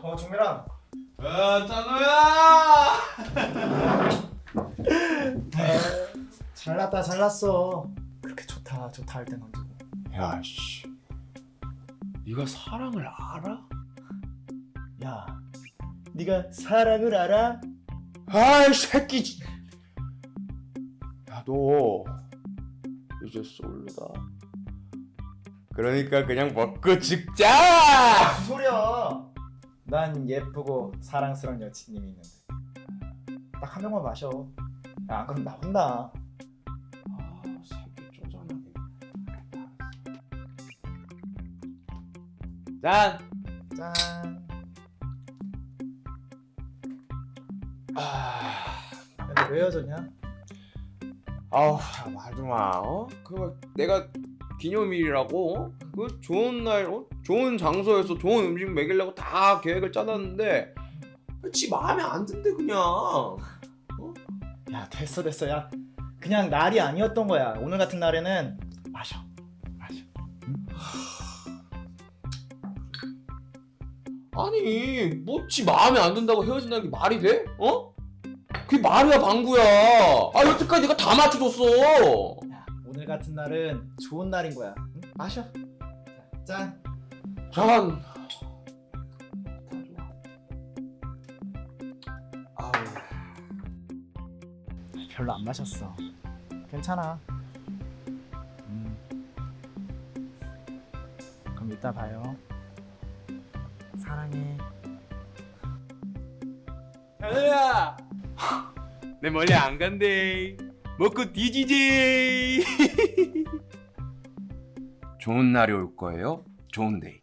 어 정민아 야 찬호야! 잘났다 잘났어. 그렇게 좋다 좋다 할 땐 언제고. 야씨. 네가 사랑을 알아? 야 네가 사랑을 알아? 아이 새끼! 야너 이제 솔로다. 그러니까 그냥 먹고 죽자! 무슨 소리야 난 예쁘고 사랑스러운 여친님이 있는데. 딱 한 병만 마셔. 야, 안 그럼 나 혼나. 아 새끼 쪼잔하게. 짠! 짠. 아... 근데 왜 헤어졌냐? 아우 말도 마. 어? 그 내가 기념일이라고 어? 그 좋은 날 어? 좋은 장소에서 좋은 음식 먹이려고 다 계획을 짜놨는데 지 마음에 안 든대 그냥 야 됐어 됐어 야 그냥 날이 아니었던 거야 오늘 같은 날에는 마셔 마셔 아니 뭐 지 마음에 안 든다고 헤어진다는 게 말이 돼? 어? 그게 말이야 방구야 아 여태까지 내가 다 맞춰줬어 야 오늘 같은 날은 좋은 날인 거야. 응? 마셔. 짠. 짠 아우 별로 안 마셨어. 괜찮아. 음. 그럼 이따 봐요. 사랑해. 찬호야! 내 멀리 안 간대 먹고 뒤지지. 좋은 날이 올 거예요. 좋은 데이